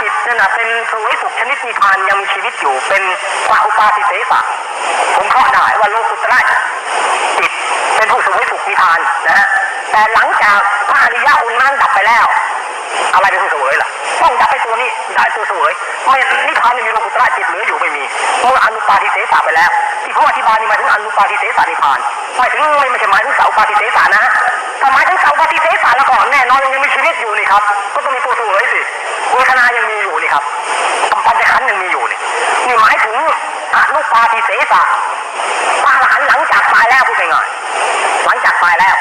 จิตนั่นนะเป็นสวยสุขชนิดนิพานยังมีชีวิตอยู่ เป็นกว่าอุปาทิเสสะผมเข้าได้ว่าโลกุตระจิตเป็นผู้สวยสุขนิพานนะฮะแต่หลังจากพระอริยะองค์นั้นดับไปแล้ว อะไรเป็นผู้เสวยล่ะต้องดับไปตัวนี้ได้ตัวเสวยไม่นิพพานยังมีโลกุตระจิตเหลืออยู่ไม่มีเมื่ออนุปาทิเสสะไปแล้ว ที่เขาอธิบายนี่หมายถึงอนุปาทิเสสะนิพานหมายถึงไม่ไม่ใช่หมายถึงเสาปาทิเสสะนะถ้าหมายถึงเสาปาทิเสสะแล้วก็แน่นอนยังมีชีวิตอยู่นี่ครับ ก็ต้องมีตัวเสวยสิเวทนายังมีอยู่นี่ครับปัญจขันธ์ยังมีอยู่นี่นี่หมายถึงอนุปาทิเสสะพระอรหันต์หลังจากตายแล้วพูดง่ายๆหลังจากตายแล้ว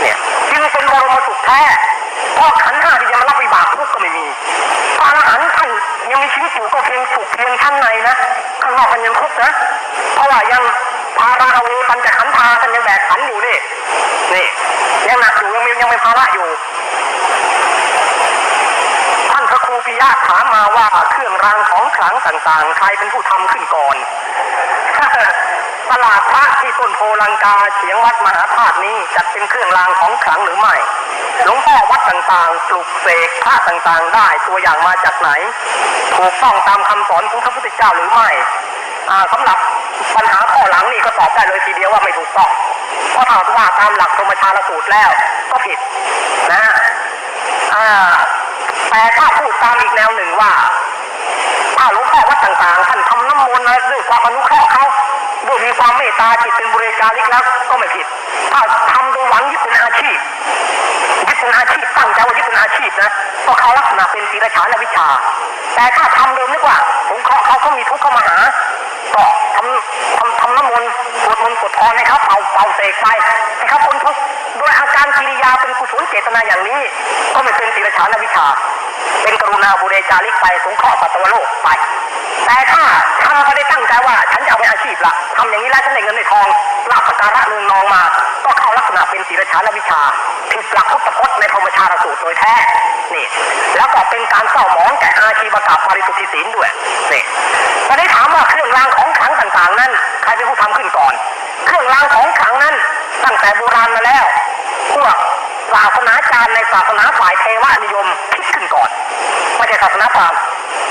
เนี่ยจึงเป็นบรมสุขแท้ เพราะขันห้าที่จะมารับวิบากทุกก็ไม่มีพระอรหันต์ท่านยังมีชีวิตอยู่ก็เพียงสุขเพียงขันในนะข้างนอกมันยังทุกข์นะเพราะว่ายังพาราเวปัญจขันธาท่านยังแบกขันอยู่นี่นี่ยังหนักอยู่ยังมียังเป็นภาระอยู่ ท่านพระครูปิยะถามมาว่า เครื่องรางของขลังต่างๆ ใครเป็นผู้ทำขึ้นก่อนตลาดพระที่ต้นโพลังกาเฉียงวัดมหาธาตุนี้จัดเป็นเครื่องรางของขลังหรือไม่ หลวงพ่อวัดต่างๆ ปลุกเสกพระต่างๆ ได้ตัวอย่างมาจากไหน ถูกต้องตามคำสอนของพระพุทธเจ้าหรือไม่อ่าสำหรับปัญหาข้อหลังนี่ก็ตอบได้เลยทีเดียวว่าไม่ถูกต้อง เพราะถ้าว่าตามหลักธรรมชาติสูตรแล้วก็ผิดนะแต่ถ้าพูดตามอีกแนวหนึ่งว่า ถ้าหลวงพ่อวัดต่างๆ ท่านทำน้ำมนต์นะด้วยความอนุเคราะห์เขาด้วยมีความเมตตาจิตเป็นบริการลิกแล้วก็ไม่ผิด ถ้าทำโดยหวังยึดเป็นอาชีพยึดเป็นอาชีพตั้งใจว่ายึดเป็นอาชีพนะก็เขาลักษณะเป็นศีลฉานวิชา แต่ถ้าทำโดยนึกว่าผมเขาเขาเขามีทุกข์เข้ามาหาก็ ทำทำทำน้ำมนต์สวดมนต์สวดพรนะครับเป่าเป่าเสกไปนะครับคนทุกโดยอาการกิริยาเป็นกุศลเจตนาอย่างนี้ ก็ไม่เป็นศีลฉานวิชา เป็นกรุณาบุเรจาริกไปสงเคราะห์สัตวโลกไป แต่ถ้า เขาได้ตั้งใจว่าฉันจะเอาเป็นอาชีพละทำอย่างนี้แล้วฉันได้เงินได้ทองลาภสการะเนืองนองมา ก็เข้าลักษณะเป็นศีลฉานวิชาผิดหลักพุทธพจน์ในพรหมชาลสูตรโดยแท้นี่ แล้วก็เป็นการเศร้าหมองแก่อาชีวกรรมปริสุทธิศีลด้วยนี่ตอนนี้ถามว่าเครื่องรางของขลังต่างๆ นั้นใครเป็นผู้ทำขึ้นก่อน เครื่องรางของขลังนั้นตั้งแต่โบราณมาแล้วพวกศาสนาจารย์ในศาสนาฝ่ายเทวนิยมคิดขึ้นก่อนไม่ใช่ศาสนาพราหมณ์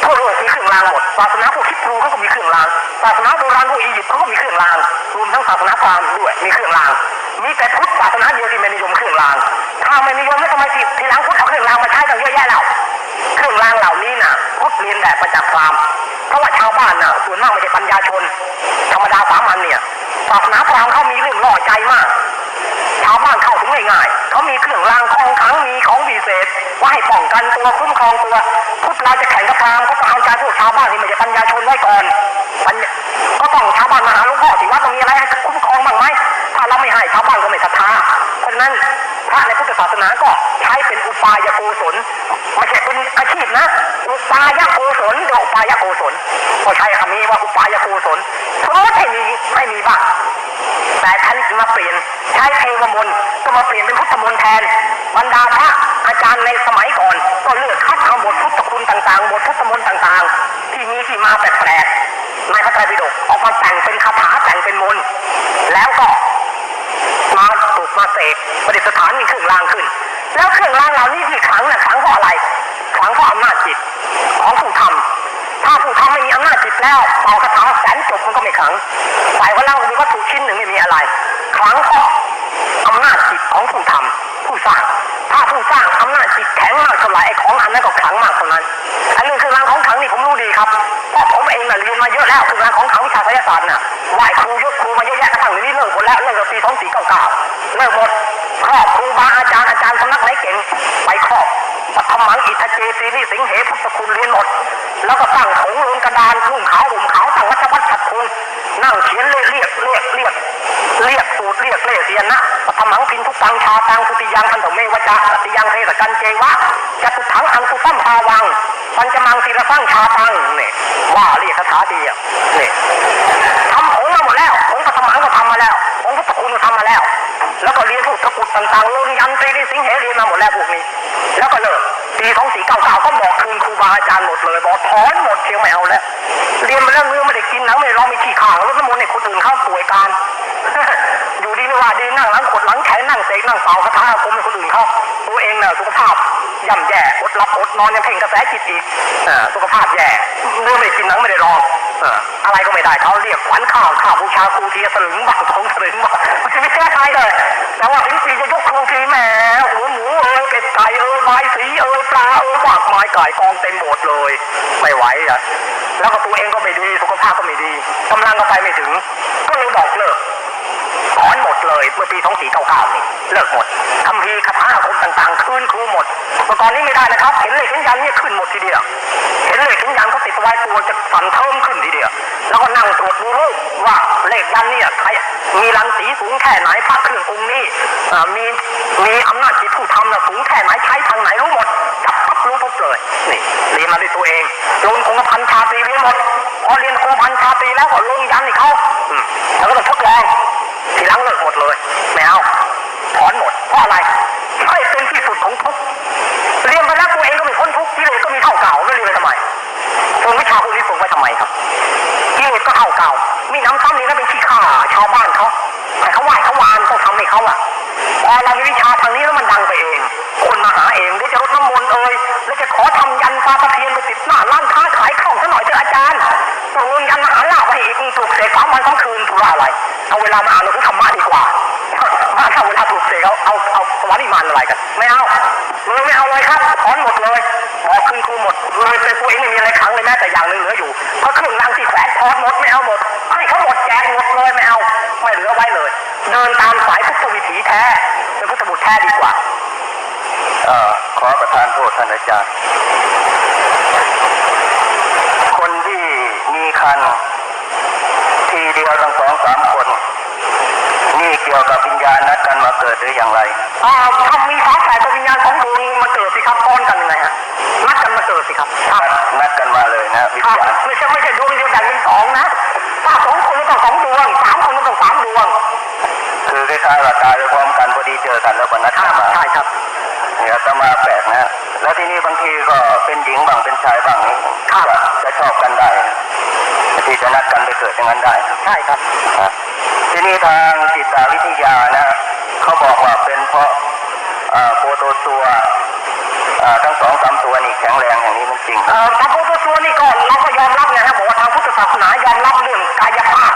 ทั่วโลกมีเครื่องรางหมดศาสนาพวกคิดรูเขาก็มีเครื่องรางศาสนาโบราณพวกอียิปต์เขาก็มีเครื่องรางรวมทั้งศาสนาพราหมณ์ด้วยมีเครื่องรางมีแต่พุทธศาสนาเดียวที่ไม่นิยมเครื่องรางถ้าไม่นิยมแล้วทำไมทีทีหลังพุทธเอาเครื่องรางมาใช้กันเยอะแยะแล้วเครื่องรางเหล่านี้น่ะพุทธเรียนแบบมาจากพรามเพราะว่าชาวบ้านน่ะส่วนมากไม่ใช่ปัญญาชน ธรรมดาสามัญเนี่ยศาสนาพราหมณ์เขามีเรื่องล่อใจมาก ชาวบ้านเข้า ถึงง่ายๆเขามีเครื่องรางของขังมีของวิเศษว่าให้ป้องกันตัวคุ้มครองตัวพุทธราจะแข่งกับพราหมณ์ก็ต้องเอาใจพวกชาวบ้านที่ม่ใช่ปัญญาชนไว้ก่อนปัญญาก็ต้องชาวบ้านมาหาหลวงพ่อสิว่าต้องมีอะไรให้คุ้มครองบ้างไหมถ้าเราไม่ให้ชาวบ้านก็ไม่ศรัทธาเพราะฉะนั้นพระในพุทธศาสนาก็ใช้เป็นอุปายโกศลไม่ใช่เป็นอาชีพนะ อุปายโกศลเดี๋ยวอุปายโกศลก็ใช้คำนี้ว่าอุปายโกศลสมมติให้มีให้มีบ้าง แต่ท่านมาเปลี่ยนใช้เทวมนต์ก็มาเปลี่ยนเป็นพุทธมนต์แทน บรรดาพระอาจารย์ในสมัยก่อน ก็เลือกคัดเอาบทพุทธคุณต่างๆบทพุทธมนต์ต่างๆ ที่มีที่มาแปลกๆในพระไตรปิฎกออกมาแต่งเป็นคาถาแต่งเป็นมนต์แล้วก็มาปลูกมาเสกประดิษฐานมีเครื่องรางขึ้น แล้วเครื่องรางเหล่านี้ที่ขังน่ะขังเพราะอะไรขังเพราะอำนาจจิตของผู้ ถ้าผู้ทำไม่มีอำนาจจิตแล้วเป่ากระถาแสนจบมันก็ไม่ขังใส่ว่าเรามีวัตถุชิ้นหนึ่งไม่มีอะไรขังเพราอำนาจจิตของผู้ทำผู้สร้าง ถ้าผู้สร้างอำนาจจิตแข็งมากเท่าไหร่ไอ้ของอันนั้นก็ขังมากเท่านั้นอันนี้คือรางของขังนี่ผมรู้ดีครับเพราะผมเองน่ะเรียนมาเยอะแล้วคือรางของขังวิชาไสยศาสตร์น่ะไหวครูยกครูมาเยอะแยะกระทั่งนี้เลิกหมดแล้วเลิกตั้งปีสองสี่เก้าเก้าเลิกหมดครอบครูบาอาจารย์อาจารย์สำนักไหนเก่งไปครอบ ปัทมังอิทเจสีนี่สิงเหพุทธคุณเรียนหมด แล้วก็ตั้งถงลงกระดานนุ่งขาวห่มขาวตั้งวัชวัตฉัดคุณนั่งเขียนเรียกเรียกเรียกเรียกเรียกสูตรเรียกเรียกเสียนนะปัทมังพินทุกตังชาตังทุติยังพันธเมวจาติยังเทศกันเจวะจตุถังอังคุสัมภาวังปัญจมังศีรสร้างชาตังเนี่ยว่าเรียกคาถาดีอะเนี่ยทำผงมาหมดแล้วผงปัทมังก็ทำมา แล้วผงพุทธคุณทำมาแล้ว แล้วก็เรียนพวกตะกุดต่างๆลงยันตรีสิงเหเรียนมาหมดแล้วพวกนี้ แล้วก็เลิกปีสองสี่เก้าเก้าก็บอกคืนครูบาอาจารย์หมดเลยบอกถอนหมดเชียงไม่เอาแล้วเรียนมาแล้วเนื้อไม่ได้กินหนังไม่ได้ร้องไม่ขี้ข่างรถน้ำมนต์ในคนอื่นเข้าป่วยการอยู่ดีไม่ว่าดีนั่งหลังขดหลังแขนนั่งเสกนั่งเป่าคาถาอาคมให้คนอื่นเขาตัวเองเนี่ยสุขภาพย่ำแย่อดหลับอดนอนยังเพ่งกระแสจิตอีกสุขภาพแย่เมื่อไม่ได้กินหนังไม่ได้ร้อง อะไรก็ไม่ได้เขาเรียกขวัญข้าวข้าวบูชาครูทีสลึงบ้างทองสลึงบ้างมันไม่ใช่ใครเลยแต่ว่าถึงทีจะยกครูทีแหมหัวหมูเอ้ยเป็ดไก่เอ้ยใบสีเอ้ยปลาเอ้ยหมากไม้ไก่กองเต็มหมดเลยไม่ไหวอะแล้วก็ตัวเองก็ไม่ดีสุขภาพก็ไม่ดีกำลังก็ไปไม่ถึง ก็เลยบอกเลิก ถอนหมดเลยเมื่อปี 2499 นี่เลิกหมดคำพีคาถาคมต่างๆ คืนครูหมด เมื่อก่อนนี้ไม่ได้นะครับ เห็นเลขเห็นยันเนี่ยขึ้นหมดทีเดียว เห็นเลขเห็นยันเขาติดไว้ตัวจะสั่นเทิมขึ้นทีเดียว แล้วก็นั่งตรวจดูรูปว่าเลขยันเนี่ยใครมีรังสีสูงแค่ไหนพระเครื่ององค์นี้อ่มีมีอำนาจจิตผู้ทำน่ะสูงแค่ไหนใช้ทางไหนรู้หมดจับปั๊บรู้ปุ๊บเลยนี่เรียนมาด้วยตัวเองลงคงกระพันชาตีเรียนหมดพอเรียนคงกระพันชาตีแล้วก็ลงยันให้เขาแล้วก็ต้องทดลอง ทีหลังเลิกหมดเลยไม่เอาถอนหมดเพราะอะไรไม่เป็นที่สุดของทุกเรียนไปแล้วตัวเองก็ไม่พ้น เอาเวลามาอ่านหนังสือธรรมะดีกว่ามาถ้าเวลาปลุกเสกเอาเอาเอาสวรรค์นิมานอะไรกัน ไม่เอาเลยไม่เอาเลยครับถอนหมดเลยบอกคืนครูหมดเลยเป็นตัวเองไม่มีอะไรขังเลยแม้แต่อย่างหนึ่งเหลืออยู่เพราะเครื่องรางที่แฝงถอนหมดไม่เอาหมดให้เขาหมดแจกหมดเลยไม่เอาไม่เหลือไว้เลย เดินตามสายพุทธวิถีแท้เป็นพุทธบุตรแท้ดีกว่าเอ่อขอประทานโทษท่านอาจารย์ คนที่มีคันทีเดียวทั้งสองสามคน นี่ เกี่ยวกับวิญญาณนัดกันมาเกิดหรืออย่างไรอ่าถ้ามีฟ้าแฝดกับวิญญาณของดวงมาเกิดสิครับป้อนกันยังไงฮะนัดกันมาเกิดสิครับครับนัดนัดกันมาเลยนะวิญครับญาณไม่ใช่ไม่ใช่ดวงเดียวแบ่งเป็นสองนะถ้าสองคนก็ต้องสองดวงสามคนก็ต้องสามดวงคือคล้ายๆว่าตายไปพร้อมกันพอดีเจอกันแล้วก็นัดคกัรันบมาใช่ครับเนี่ยอาตมาแปลกนะแล้วที่นี่บางทีก็เป็นหญิงบ้างเป็นชายบ้างนี่ครับจะจะชอบกันได้ที่จะนัดกันไปเกิดอย่างนั้นได้ใช่ครับนะ ที่นี่ทางจิตวิทยานะเขาบอกว่าเป็นเพราะโปรโตตัวทั้งสองสามตัวนี่แข็งแรงอย่างนี้มันจริงคเอ่รับอพระพุทธตัวนี่ก่อนเราก็ยอมรับนะฮะบอกว่าทางพุทธศาสนายอมรับเรื่องกายภาพ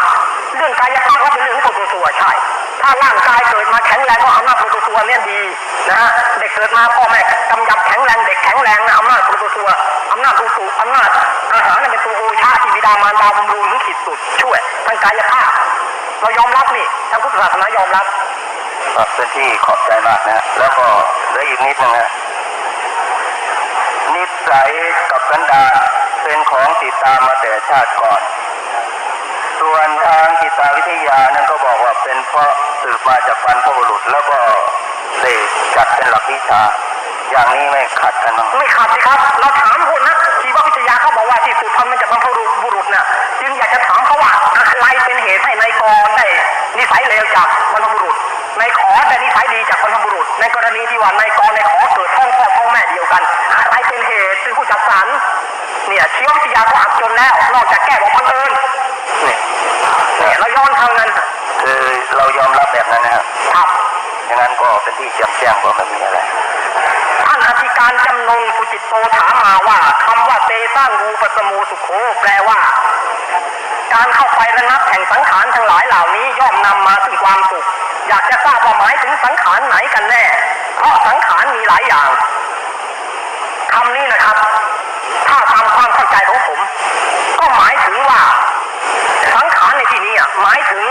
เรื่องกายภาพก็เป็นเรื่องของพุทธตัวใช่ ถ้าร่างกายเกิดมาแข็งแรงก็อำนาจพุทธตัวเนี่ยดีนะฮะเด็กเกิดมาพ่อแม่กำยำแข็งแรงเด็กแข็งแรงนะอำนาจพุทธตัวอำนาจอุตุอำนาจอาหารเนี่ยเป็นตัวโอชาที่บิดามารดาบำรุงถึงขีดสุดช่วยทางกายภาพ เรายอมรับนี่ทางพุทธศาสนายอมรับครับเป็นที่ขอบใจมากนะแล้วก็เหลืออีกนิดนึงนะนิสัยกับสันดานเป็นของติดตามมาแต่ชาติก่อน ส่วนทางจิตวิทยานั้นก็บอกว่าเป็นเพราะสืบมาจากบรรพบุรุษแล้วก็ได้จัดเป็นหลักวิชา อย่างนี้ไม่ขัดกันมั้งไม่ขาดสิครับ เราถามคนนะชีววิทยาเขาบอกว่าที่สืบพันธุ์มาจากบรรพบุรุษ จากบรรพบุรุษ ในกรณีที่ว่านายกรนายขอเกิดท้องพ่อท้องแม่เดียวกันอะไรเป็นเหตุเป็นผู้จัดสรรเนี่ยชีววิทยาก็อับจนแล้วนอกจากแก้บอกบังเอิญเนี่ยเนี่ยเราย้อนทางนั้นคือเรายอมรับแบบนั้นนะครับครับอย่างนั้นก็เป็นที่แจ่มแจ้งว่าไม่มีอะไรท่านอธิการจำนงสุจิตโตถามมาว่าคำว่าเตสร้างงูปสมูสุโขแปลว่า การเข้าไประงับแห่งสังขารทั้งหลายเหล่านี้ย่อมนำมาซึ่งความสุข อยากจะทราบว่าหมายถึงสังขารไหนกันแน่ เพราะสังขารมีหลายอย่างคำนี้นะครับ ถ้าตามความเข้าใจของผม ก็หมายถึงว่า สังขารในที่นี้อะหมายถึง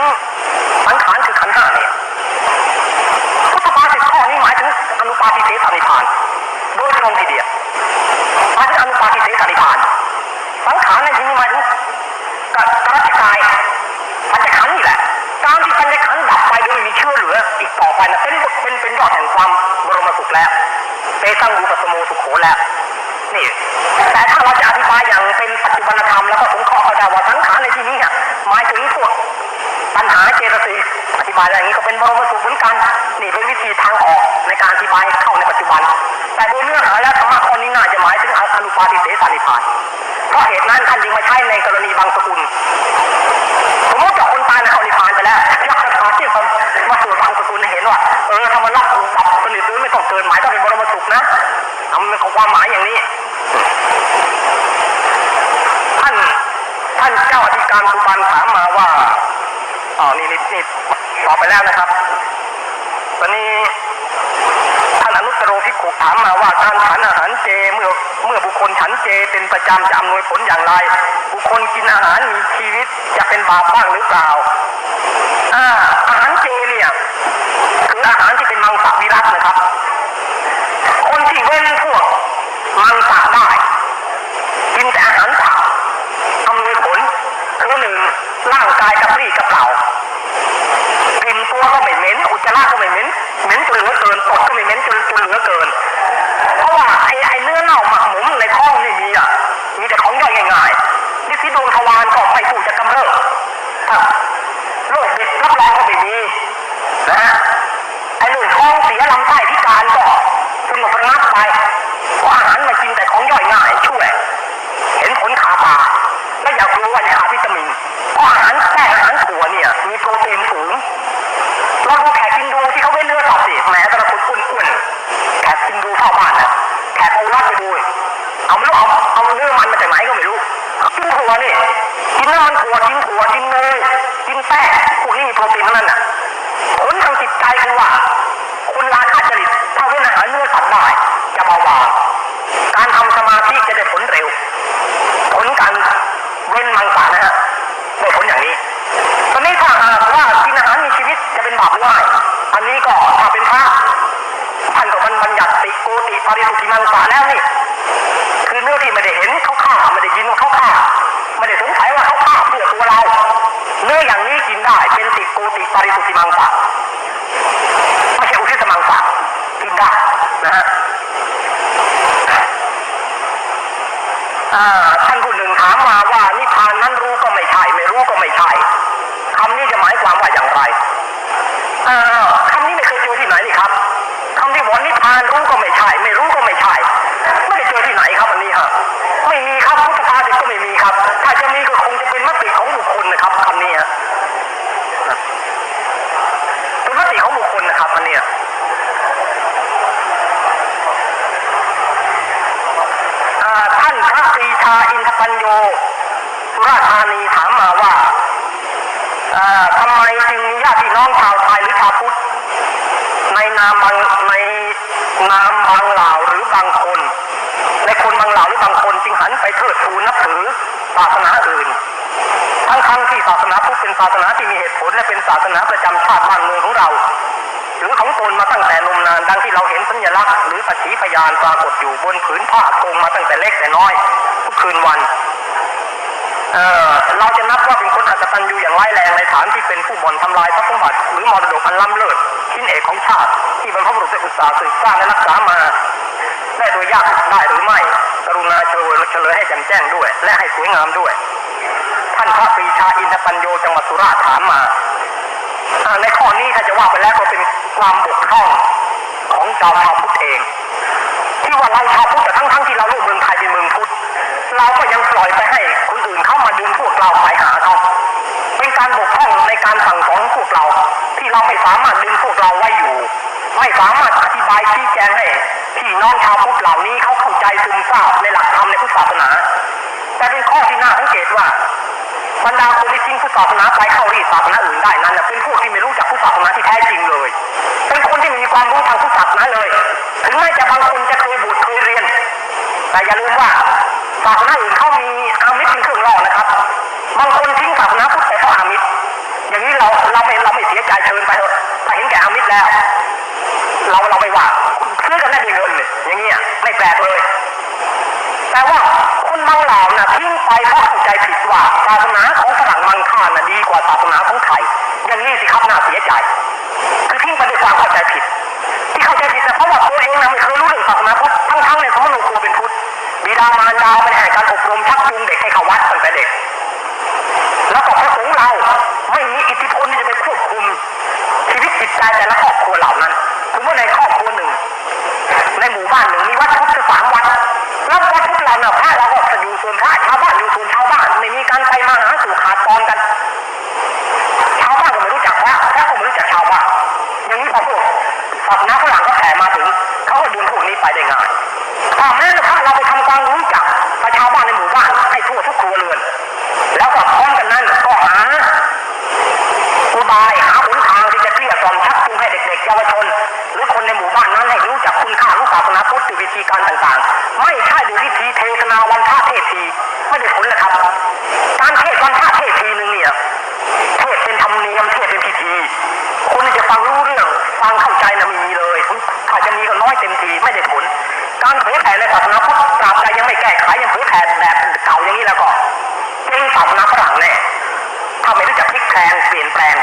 สังขารคือขันธ์ห้าเนี่ยพุทธภาษิตข้อนี้หมายถึงอนุปาทิเสสนิพาน โดยตรงทีเดียวหมายถึงอนุปาทิเสสนิพาน สังขารในที่นี้หมายถึงกะกรัชกายปัญจขันธ์นี่แหละ การที่ปัญจขันธ์ดับไปโดย ไม่มีเชื่อเหลืออีกต่อไปนะเป็นเป็นเป็นยอดแห่งความบรมสุขแล้วเตตังรูปสโมสุขโขแล้วนี่แต่ถ้าเราจะอธิบายอย่างเป็นปัจจุบันธรรมแล้วก็สงเคราะห์เอาด้ว่าสังขารในที่นี้อะหมายถึงพวกปัญหาเจตสิกอธิบายอย่างนี้ก็เป็นบรมสุขเหมือนกันนี่เป็นวิธีทางออกในการอธิบายเข้าในปัจจุบัน แต่โดยเนื้อหาแล้วธรรมะข้อนี้น่าจะหมายถึงอนุปาทิเสสานิพานเพราะเหตุนั้นท่านจึงมาใช้ในกรณีบางสกุลสมมติว่าคนตายนะ เข้านิพพานไปแล้วยอที่ผมมาสวดบางสกุลให้เห็นว่าเออถ้ามันรับดับสนิทหรือไม่ต้องเกินหมายก็เป็นบรมสุขนะทำเป็นของความหมายอย่างนี้ ท่านท่านเจ้าอธิการสุบันถามมาว่าอ๋อนี่นี่นี่ตอบไปแล้วนะครับตอนนี้ท่านอนุตโรภิกขุถามมาว่าการฉันอาหารเจเมื่อเมื่อบุคคลฉันเจเป็นประจำจะอำนวยผลอย่างไร บุคคลกินอาหารมีชีวิตจะเป็นบาปบ้างหรือเปล่าอ่าอาหารเจเนี่ย คืออาหารที่เป็นมังสวิรัตนะครับ คนที่เว้นพวกมังสะได้กินแต่อาหารเปล่าทำมีผลคือหนึ่งร่างกายกระปรี้กระเปร่ากลิ่นตัวก็ไม่เหม็นอุจจาระก็ไม่เหม็นเหม็นจนเหลือเกินตดก็ไม่เหม็นจนจนเหลือเกิน เพราะว่าไอ้ไอ้เนื้อเน่าหมักหมมในท้องไม่มีอะมีแต่ของย่อยง่ายๆนิสิดวงทวารก็ไม่ถูจะกำเริบครับโรคบิดรับรองก็ไม่มี นะฮะไอ้เรื่องท้องเสียลำไส้พิการก็สงบระงับไปเพราะอาหารมากินแต่ของย่อยง่ายช่วย เห็นผลขาปลาและอยากรู้ว่าจะขาวิตามินเพราะอาหารแป้งอาหารถั่วเนี่ย มีโปรตีนสูงเราดูแขกกินดูที่เขาเว้นเนื้อสัตว์สิแหมแต่ละคนอ้วนๆแขกกินดูเข้าบ้านนะแขกเอาลัดไปดูเอาไม่รู้เอาเอาเนื้อมันมาจากไหนก็ไม่รู้กินถั่วนี่กินน้ำมันถั่วกินถั่วกินเนยกินแป้งพวกนี้มีโปรตีนทั้งนั้นน่ะ ผลทางจิตใจคือว่า คนราคะจริตถ้าเว้นอาหารเนื้อสัตว์ได้จะเบาบาง การทำสมาธิจะได้ผลเร็ว ผลการเว้นมังสานะฮะได้ผลอย่างนี้ ตอนนี้ถ้าหากว่ากินอาหารมีชีวิตจะเป็นบาปหรือไม่อันนี้ก็ถ้าเป็นพระท่านก็มันบัญญัติติโกติปาริสุทธิมังสาแล้วนี่คือเนื้อที่ไม่ได้เห็นเขาฆ่าไม่ได้ยินว่าเขาฆ่าไม่ได้สงสัยว่าเขาฆ่าเพื่อตัวเราเนื้ออย่างนี้กินได้เป็นติโกติปาริสุทธิมังสาไม่ใช่อุทิศมังสากินได้นะฮะ อ่าท่านผู้หนึ่งถามมาว่านิพพานนั้นรู้ก็ไม่ใช่ ไม่รู้ก็ไม่ใช่คำนี้จะหมายความว่าอย่างไรอ่าคำนี้ไม่เคยเจอที่ไหนนี่ครับคำที่บอกนิพพานรู้ก็ไม่ใช่ ไม่รู้ก็ไม่ใช่ ไม่ได้เจอที่ไหนครับอันนี้ฮะไม่มีครับพุทธภาษิตก็ไม่มีครับ ถ้าจะมีก็คงจะเป็นมติของบุคคลนะครับคำนี้ฮะเป็นมติของบุคคลนะครับอันเนี้ยอ่าท่านพระปรีชาอินท ปัญโยสุราษฎร์ธานีถามมาว่าทำไมจึงมีญาติพี่น้องชาวไทยหรือชาวพุทธในนามบางในนามบางเหล่าหรือบางคน ในคนบางเหล่าหรือบางคนจึงหันไปเทิดทูนนับถือศาสนาอื่น ทั้งทั้งๆที่ศาสนาพุทธเป็นศาสนาที่มีเหตุผลและเป็นศาสนาประจำชาติบ้านเมืองของเรา หรือของตนมาตั้งแต่นมนานดังที่เราเห็นสัญลักษณ์หรือสักขีพยานปรากฏอยู่บนผืนผ้าธงมาตั้งแต่เล็กแต่น้อย ทุกคืนวัน เอ่อเราจะนับว่าเป็นคนอักตันอยู่อย่างร้ายแรงในฐานที่เป็นผู้บ่อนทำลายทรัพย์สมบัติหรือมรดกอันล้ำเลิศชิ้นเอกของชาติ ที่บรรพบุรุษได้อุตสาห์สืบสร้างและรักษามาได้โดยยากได้หรือไม่ กรุณาเฉลยเฉลยให้แจ่มแจ้งด้วย และให้สวยงามด้วย ท่านพระปรีชาอินทปัญโยจังหวัดสุราษฎร์ถามมาอ่ในข้อนี้ถ้าจะว่าไปแล้วก็เป็นความบกพร่องของชาวพุทธเอง ที่ว่าเราชาวพุทธแต่ทั้งทั้งๆที่เราลูกเมืองไทยเป็นเมืองพุทธ เราก็ยังปล่อยไปให้คนอื่นเข้ามาดึงพวกเราไปหาเขาเป็นการบกพร่องในการสั่งสอนพวกเรา ที่เราไม่สามารถดึงพวกเราไว้อยู่ ไม่สามารถอธิบายชี้แจงให้พี่น้องชาวพุทธเหล่านี้เขาเข้าใจซึมซาบในหลักธรรมในพุทธศาสนา แต่เป็นข้อที่น่าสังเกตว่าบรรดาคนที่ทิ้งพุทธศาสนาไปเข้ารีศาสนาอื่นได้นั้นเป็นพวกที่ไม่รู้จักพุทธศาสนาที่แท้จริงเลย เป็นคนที่ไม่มีความรู้ทางพุทธศาสนาเลย ถึงแม้จะบางคนจะเคยบวชเคยเรียน แต่อย่าลืมว่า ศาสนาอื่นเขามีอามิตรเป็นเครื่องล่อนะครับ บางคนทิ้งศาสนาพุทธไปเพราะอามิตรอย่างนี้เราเราไม่เราไม่เสียใจเชิญไปเถอะถ้าเห็นแก่อามิตรแล้ว เราเราไม่ว่าซื้อกันได้ด้วยเงินเนี่ยอย่างเงี้ยไม่แปลกเลย แต่ว่าคนบางเหล่าน่ะทิ้งไปเพราะเข้าใจผิดว่าศาสนาของฝรั่งมังค่าน่ะดีกว่าศาสนาของไทยอย่างนี้สิครับน่าเสียใจคือทิ้งไปด้วยความเข้าใจผิด ที่เข้าใจผิดนะเพราะว่าตัวเองนะไม่เคยรู้เรื่องศาสนาพุทธ ดามารดาไม่ได้ให้การอบรมชักจูงเด็กให้เขาวัดตั้งแต่เด็ก แล้วก็พระสงฆ์เราไม่มีอิทธิพลที่จะไปควบคุม ชีวิตจิตใจแต่ละครอบครัวเหล่านั้นสมมติในครอบครัวหนึ่ง ในหมู่บ้านหนึ่งมีวัดพุทธสามวัดแล้ววัดพุทธเราเนี่ยพระเราก็จะอยู่ส่วนพระชาวบ้านอยู่ส่วนชาวบ้านไม่มีการไปมาหาสู่ขาดตอนกันชาวบ้านก็ไม่รู้จักพระพระก็ไม่รู้จักชาวบ้านอย่างนี้พอพวกศาสนาฝรั่งก็แผ่มาถึงเขาก็ดึงพวกนี้ไปได้ง่าย ถ้าแม้กระทั่งเราไปทำความรู้จักประชาชนในหมู่บ้านให้ทั่วทุกครัวเรือน แล้วก็พร้อมกันนั้นก็หาอุบายหาหนทางที่จะเกลี้ยกล่อมชักจูงให้เด็กๆเยาวชน หรือคนในหมู่บ้านนั้นให้รู้จักคุณค่าของศาสนาพุทธวิธีการต่างๆ ไม่ใช่ด้วยวิธีเทศนาวันพระเทศทีไม่ได้ผลนะครับ การเทศวันพระเทศทีหนึ่งเนี่ยเทศเป็นธรรมเนียมเทศเป็นพิธีคนจะฟังรู้เรื่องฟังเข้าใจนะม่มีเลยถ้าจะมีก็น้อยเต็มทีไม่ได้ผล การเผยแผ่ในศาสนาพุทธตราบใดยังไม่แก้ไขยังเผยแผ่แบบเก่าอย่างนี้แล้วก็เจ๊งศาสนาฝรั่งแน่ถ้าไม่รู้จักพลิกแพลงเปลี่ยนแปลง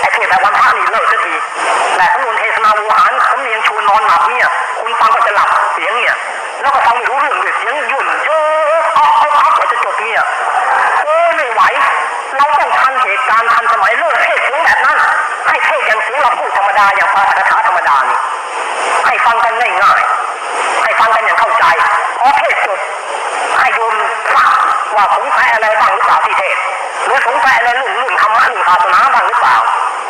ไอ้เทศแบบวันพระนี่เลิกสักทีแต่สำนวนเทศนาวูหารสำเนียงชวนอนหลับเนี่ย คุณฟังก็จะหลับเสียงเนี่ย แล้วก็ฟังไม่รู้เรื่องด้วยเสียงยุ่นเยอะเอาเอาเอากว่าจะจบเนี่ยโอ้ไม่ไหวเราต้องทันเหตุการณ์ทันสมัยเลิกเทศเสียงแบบนั้น ให้เทศอย่างเสียงเราพูดธรรมดาอย่างภาษาธรรมดานี่ให้ฟังกันง่ายๆ ให้ฟังกันอย่างเข้าใจพอเทศจบให้โยมทราบว่าสงสัยอะไรบ้างหรือเปล่าที่เทศหรือสงสัยอะไรเรื่องเรื่องธรรมะเรื่องศาสนาบ้างหรือเปล่า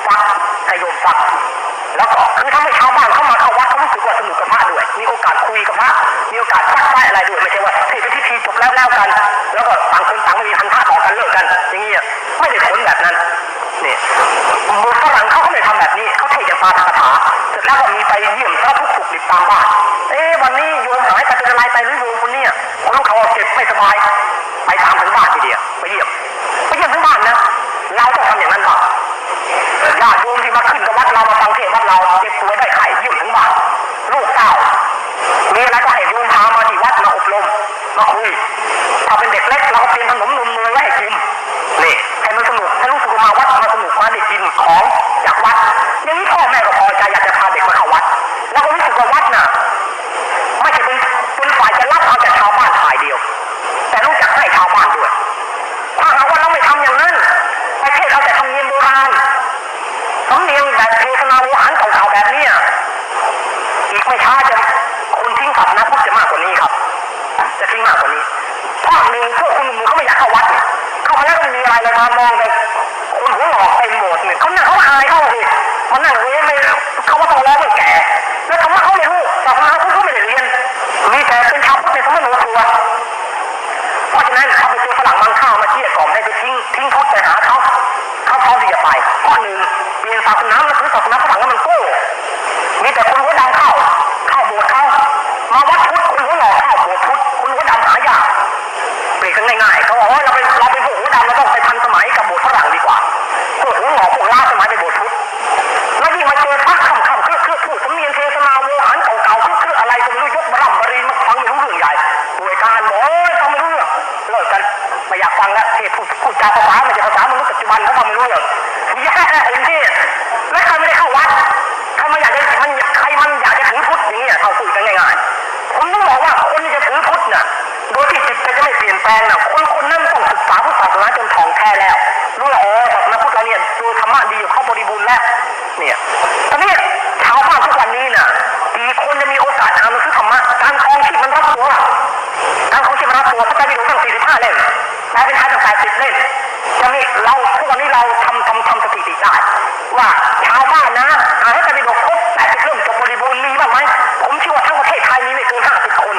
ฟังให้โยมฟังแล้วก็คือทำให้ชาวบ้านเข้ามาเข้าวัดเขารู้สึกว่าสนุกกับพระด้วยมีโอกาสคุยกับพระมีโอกาสชักไส้อะไรด้วยไม่ใช่ว่าเทศเป็นพิธีจบแล้วแล้วกัน แล้วก็ต่างคนต่างไม่มีพันธะต่อกันเลิกกัน อย่างเงี้ยไม่ได้ผลแบบนั้น นี่มือฝรั่งเขาก็ไม่ทำแบบนี้เขาเทศอย่างปาฐกถาเสร็จแล้วก็มีไปเยี่ยมพระทุกสุขดิบตามบ้านเอ๊ะวันนี้โยมหายไปเป็นอะไรไปหรือโยมคนเนี้ยคนเขาเจ็บไม่สบายไปตามถึงบ้านทีเดียวไปเยี่ยมไปเยี่ยมถึงบ้านนะเราต้องทำอย่างนั้นบ้างญาติโยมที่มาขึ้นกับวัดเรามาฟังเทศวัดเราเจ็บป่วยได้ไข้เยี่ยมถึงบ้านลูกเต้ามีอะไรก็ให้โยมพามาที่วัดมาอบรมมาคุยถ้าเป็นเด็กเล็กเราก็เตรียมขนมนมเนยไว้ให้กินนี่ให้มันสนุก มาวัดมาสนุกมาได้กินของจากวัดอย่างนี้พ่อแม่ก็พอใจอยากจะพาเด็กมาเข้าวัด แล้วก็รู้สึกว่าวัดน่ะไม่ใช่เป็นเป็นฝ่ายจะรับเอาจากชาวบ้านฝ่ายเดียว แต่รู้จักให้ชาวบ้านด้วย ถ้าหากว่าเราไม่ทำอย่างนั้นประเทศเราแต่ทำเนียมโบราณสำเนียงแบบเทศนาอาหารเก่าๆแบบนี้อีกไม่ช้าจะคนทิ้งศาสนาพุทธจะมากกว่านี้ครับ จะทิ้งมากกว่านี้เพราะหนึ่งพวกคุณหนุ่มเขาไม่อยากเข้าวัดเข้ามาแล้วมีอะไรเลยมามองแต่คน หัวหลอกเต็มโบสถ์เนี่ยเขาหน้าเขาอายเขาสิมันนั่งเว้ยไม่เขาว่าต้องรอจนแก่ แล้วธรรมะเขาไม่รู้ศาสนาพุทธเขาไม่ได้เรียน มีแต่เป็นชาวพุทธในสมโนครัวเพราะฉะนั้นถ้าไปเจอฝรั่งมังค่าวมาเที่ยกล่อมให้ไปทิ้งทิ้งพุทธไปหาเขาเขาพร้อมที่จะไปข้อหนึ่งเปลี่ยนศาสนามาถือศาสนาฝรั่งแล้วมันโก้มีแต่คนหัวดำเข้าเข้าโบสถ์เขามาวัดพุทธคนหัวหล่อเข้าโบสถ์พุทธคนหัวดำหายากเปรียบกันง่ายๆเขาบอกว่าเราเป็นเราเป็นพวกหัวดำเราต้องไปทันสมัยกับโบสถ์ฝรั่งดีกว่า วกหัวหล่อพวกล้าสมัยไปโบสถ์พุทธแล้วยิ่งมาเจอพระคำคำเครื่อเครื่อพูดสำเนียงเทศนาโวหารเก่าๆเครื่อเครื่ออะไรก็ไม่รู้ยกมาร่ำบรีมาฟังไม่รู้เรื่องใหญ่ป่วยการบอกโอ้ยฟังไม่รู้เรื่องเลิกกันไม่อยากฟังแล้วเทศพูดพูดจาภาษาไม่ใช่ภาษามนุษย์ปัจจุบันเขาฟังไม่รู้เรื่องแย่ไอ้นี่แล้วใครไม่ได้เข้าวัดใครมันอยากจะมันใครมันอยากจะถือพุทธอย่างเงี้ยเขาคุยกันง่ายๆผมต้องบอกว่าคนที่จะถือพุทธน่ะโดยที่จิตใจจะไม่เปลี่ยนแปลงน่ะคนคนนั้นต้องศึกษาพุทธศาสนา เนี่ยตอนนี้ชาวบ้านทุกวันนี้น่ะกี่คนจะมีโอกาสอ่านหนังสือธรรมะการครองชีพมันรับตัวการครองชีพมันรับตัวพระไตรปิฎกตั้ง45เล่มแปลเป็นไทยตั้ง80เล่มจะมีเราทุกวันนี้เราทำทำทำสถิติได้ว่าชาวบ้านนะอ่านพระไตรปิฎกครบ80เล่มจบบริบูรณ์มีบ้างไหมผมเชื่อว่าทั้งประเทศไทยมีไม่เกิน50คน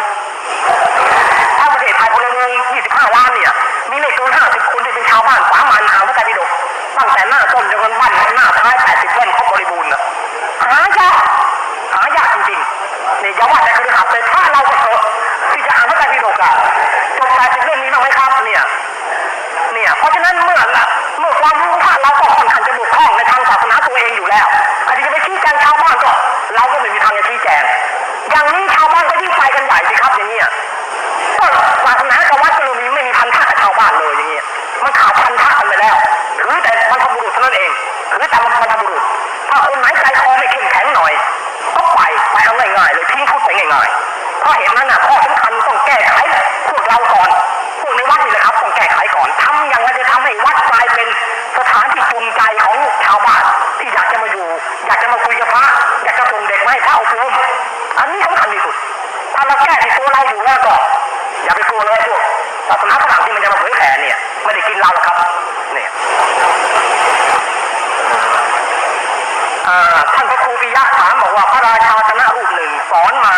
ถ้าประเทศไทยพลเมือง25ล้านเนี่ยมีไม่เกิน50คนที่เป็นชาวบ้านสามัญอ่านพระไตรปิฎกตั้งแต่หน้าต้นจนวันบ้านหน้าท้าย 80 เล่มครบบริบูรณ์นะหายากหายากจริงๆ เนี่ยอย่าว่าแต่คือหัดเลยถ้าเราก็เถอะที่จะอ่านพระไตรปิฎกอะจบ80เล่มนี้บ้างไหมครับเนี่ย เนี่ย เพราะฉะนั้นเมื่อละเมื่อความรู้ท่านเราก็ค่อนข้างจะบกพร่องในทางศาสนาตัวเองอยู่แล้วอาจจะไปชี้แจงชาวบ้านก็ เราก็ไม่มีทางจะชี้แจง อย่างนี้ชาวบ้านก็ยิ่งไปกันใหญ่สิครับอย่างเงี้ยก็ศาสนากับวัดก็เลยมีไม่มีพันธะกับชาวบ้านเลยอย่างเงี้ยมันขาดพันธะกันไปแล้วถือแต่บรรพบุรุษเท่านั้นเองถือแต่บรรพบุรุษถ้าคนไหนใจคอไม่เข้มแข็งหน่อย ก็ไปไปเอา ง่ายๆเลยทิ้งพุทธไปง่ายๆเพราะเหตุนั้นน่ะข้อสำคัญต้องแก้ไขพวกเราก่อนพวกในวัดนี่แหละครับต้องแก้ไขก่อนทำอย่างไรจะทำให้วัดกลายเป็นสถานที่จูงใจของชาวบ้านที่อยากจะมาอยู่ อยากจะมาคุยกับพระอยากจะส่งเด็กมาให้พระอบรมอันนี้สำคัญที่สุด ถ้าเราแก้ที่ตัวเราอยู่แล้วก็อย่าไปกลัวเลยพวกศาสนาฝรั่งที่มันจะมาเผยแผ่เนี่ยไม่ได้กินเราหรอกครับเนี่ยท่านพระครูปิยะถามบอกว่าพระ สอนมา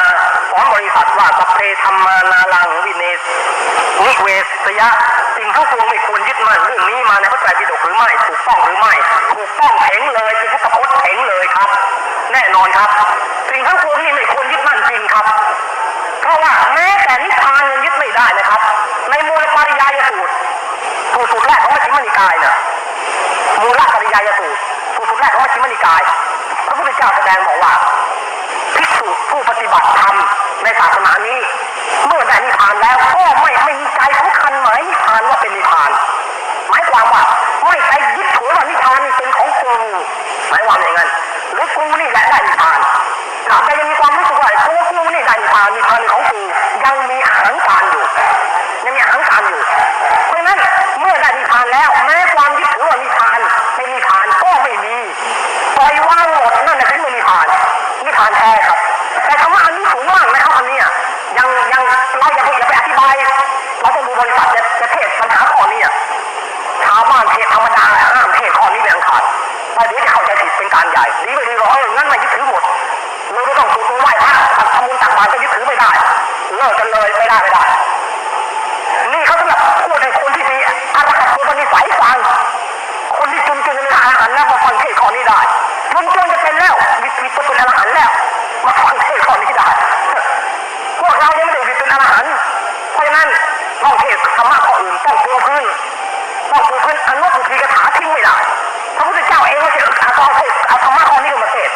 สอนบริษัทว่าสัพเพธรรมานาลังวิเนสนิเวสยะสิ่งทั้งปวงไม่ควรยึดมั่นเรื่องนี้มาในพระไตรปิฎกหรือไม่ถูกต้องหรือไม่ถูกต้องเถงเลยเป็นพุทธพจน์เถงเลยครับ แน่นอนครับ สิ่งทั้งปวงนี่ไม่ควรยึดมั่นจริงครับ เพราะว่าแม้แต่นิพพานยังยึดไม่ได้นะครับ ในมูลปริยายสูตรสูตรสูตรแรกของมัชฌิมนิกายนะมูลปริยายสูตรสูตรสูตรแรกของมัชฌิมนิกายพระพุทธเจ้าแสดงบอกว่า ภิกษุผู้ปฏิบัติธรรมในศาสนานี้ เมื่อได้นิพพานแล้วก็ไม่ไม่มีใจสำคัญหมายนิพพานว่าเป็นนิพพาน หมายความว่าไม่ไปยึดถือว่านิพพานนี่เป็นของกูหมายความอย่างนั้นหรือกูนี่แหละได้นิพพานตราบใดยังมีความรู้สึกว่าตัวกูนี่ได้นิพพานนิพพานของกูยังมีอาหารการอยู่ยังมีอาหารการอยู่เพราะนั้นเมื่อได้นิพพานแล้วแบริษัทจะจะเทศปัญหาข้อนี้อะชาวบ้านเทศธรรมดาห้ามเทศข้อนี้เป็นอันขาดเพราะเดี๋ยวจะเข้าใจผิดเป็นการใหญ่ดีไม่ดีก็เอองั้นไม่ยึดถือหมดเราก็ต้องถูกไหว้พระทำบุญตักบาตรก็ยึดถือไม่ได้เลิกกันเลยไม่ได้ไม่ได้ นี่เขาสำหรับพูดให้คนที่มีอรหัตตัวนิสัยฟังคนที่จุนจุนเป็นอรหันแล้วมาฟังเทศข้อนี้ได้จุนจุนจะเป็นแล้ววิตวิตจะเป็นอรหันแล้วมาฟังเทศข้อนี้ได้พวกเรายังไม่ได้วิตเป็นอรหันเพราะฉะนั้น ต้องเทศธรรมะข้ออื่นต้องตัวพื้นต้องตัวพื้นอนุปพีกถาทิ้งไม่ได้พระพุทธเจ้าเองก็จะเอาเอาเทศเอาธรรมะข้อนี้มาเทศ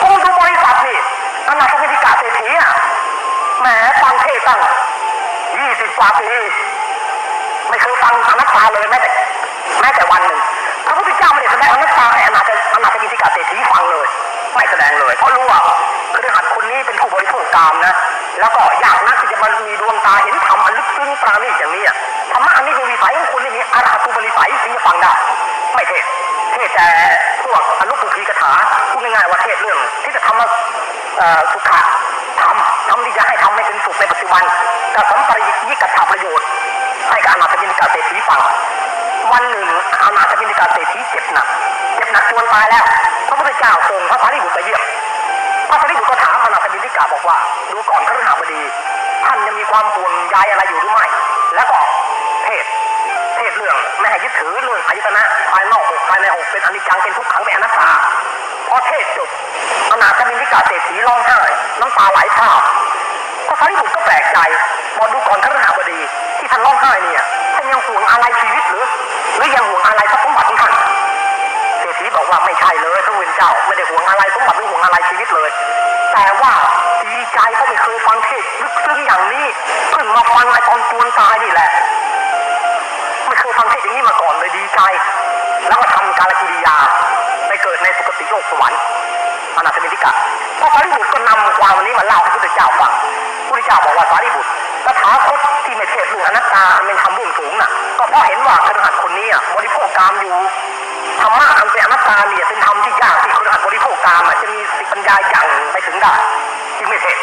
กูดูบริษัทนี่อนาคตพิกาเศรษฐีอะแหมฟังเทศตั้งยี่สิบกว่าปีไม่เคยฟังอนัตตาเลยแม้แต่แม้แต่วันหนึ่งพระพุทธเจ้าไม่ได้แสดงอนัตตาให้อนาถอนาถมิติกาเศรษฐีฟังเลย ไม่แสดงเลย เพราะรู้ว่าคือหัดคนนี้เป็นผู้บริโภคกามนะ แล้วก็อยากนักที่จะมันมีดวงตาเห็นธรรม รู้ปราณีตอย่างนี้อะธรรมะอันนี้เป็นวิสัยของคนที่มีอารหัตุบริสัยถึงจะฟังได้ ไม่เทศเทศแต่พวกอนุปุพีกถาพูดง่ายๆว่าเทศเรื่อง ที่จะทำมาสุขะทำทำที่จะให้ทำให้เป็นสุขในปัจจุบันกับสัมปริยิกถาประโยชน์ ให้กับอนาถบิณฑิกาเศรษฐีฟังวันหนึ่งอนาถบิณฑิกาเศรษฐีเจ็บหนักเจ็บหนักจนตายแล้วพระพุทธเจ้าทรงพระสารีบุตรไปเยี่ยมพระสารีบุตรก็ถามอนาถบิณฑิกาบอกว่าดูก่อนพระฤหัสบดี ท่านยังมีความห่วงใยอะไรอยู่หรือไม่ แล้วก็เทศเทศเรื่องไม่ให้ยึดถือเรื่องอายตนะภายนอกหกภายในหกเป็นอนิจจังเป็นทุกขังเป็นอนัตตาพอเทศจบอนาถบิณฑิกาเศรษฐีร้องไห้น้ำตาไหลพากพระสารีบุตรก็แปลกใจบอดูก่อนพระฤหัสบดี ที่ท่านร้องไห้เนี่ยท่านยังห่วงอะไรชีวิตหรือหรือยังห่วงอะไรทรัพย์สมบัติของท่านเศรษฐีบอกว่าไม่ใช่เลยพระเวนเจ้าไม่ได้ห่วงอะไรสมบัติไม่ห่วงอะไรชีวิตเลย แต่ว่าดีใจเพราะไม่เคยฟังเทศลึกซึ้ง เพิ่งมาฟังไอ้ตอนจวนตายนี่แหละ ไม่เคยฟังเทศอย่างนี้มาก่อนเลยดีใจ แล้วก็ทำการกิริยาไปเกิดในสุคติโลกสวรรค์อนาถมิติกะพระสารีบุตรก็นำความวันนี้มาเล่าให้พระพุทธเจ้าฟังพระพุทธเจ้าบอกว่าสารีบุตรตถาคตที่ไม่เทศน์เรื่องอนัตตาเป็นคำเบื้องสูงน่ะ ก็เพราะเห็นว่าคฤหัสคนนี้อะบริโภคกามอยู่ธรรมะอันเป็นอนัตตาเนี่ยเป็นธรรมที่ยากที่คนหัดบริโภคตามอะจะมีสติปัญญาอย่างไปถึงได้จึงไม่เทศ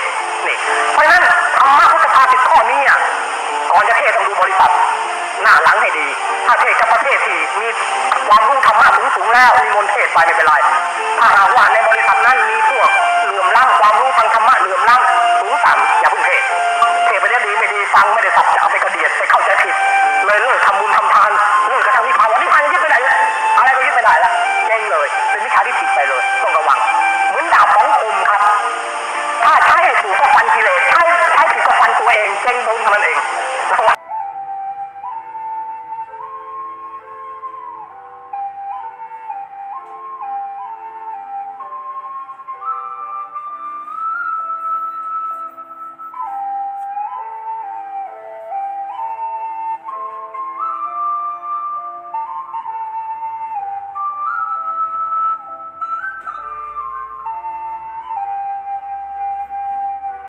นี่เพราะฉะนั้นธรรมะพุทธภาษิตข้อนี้อะก่อนจะเทศต้องดูบริษัทหน้าหลังให้ดี ถ้าเทศกับประเทศที่มีความรู้ธรรมะสูงสูงแล้วมีมนเทศไปไม่เป็นไร ถ้าหากว่าในบริษัทนั้นมีพวกเหลื่อมล้ำความรู้ทางธรรมะเหลื่อมล้ำ